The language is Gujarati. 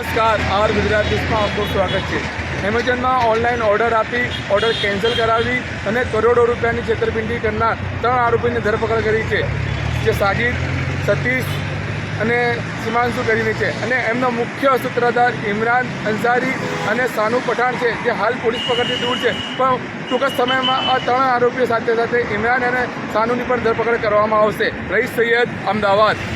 નમસ્કાર, આર ગુજરાત ન્યૂઝમાં આપનું સ્વાગત છે. એમેઝોનમાં ઓનલાઈન ઓર્ડર આપી, ઓર્ડર કેન્સલ કરાવી અને કરોડો રૂપિયાની છેતરપિંડી કરનાર ત્રણ આરોપીની ધરપકડ કરી છે, જે સાજિદ, સતીશ અને સીમાંશુ કરીને છે. અને એમનો મુખ્ય સૂત્રધાર ઇમરાન અંસારી અને સાનુ પઠાણ છે, જે હાલ પોલીસ પકડથી દૂર છે. પણ ટૂંક જ સમયમાં આ ત્રણ આરોપીઓ સાથે સાથે ઇમરાન અને સાનુની પણ ધરપકડ કરવામાં આવશે. રઈસ સૈયદ, અમદાવાદ.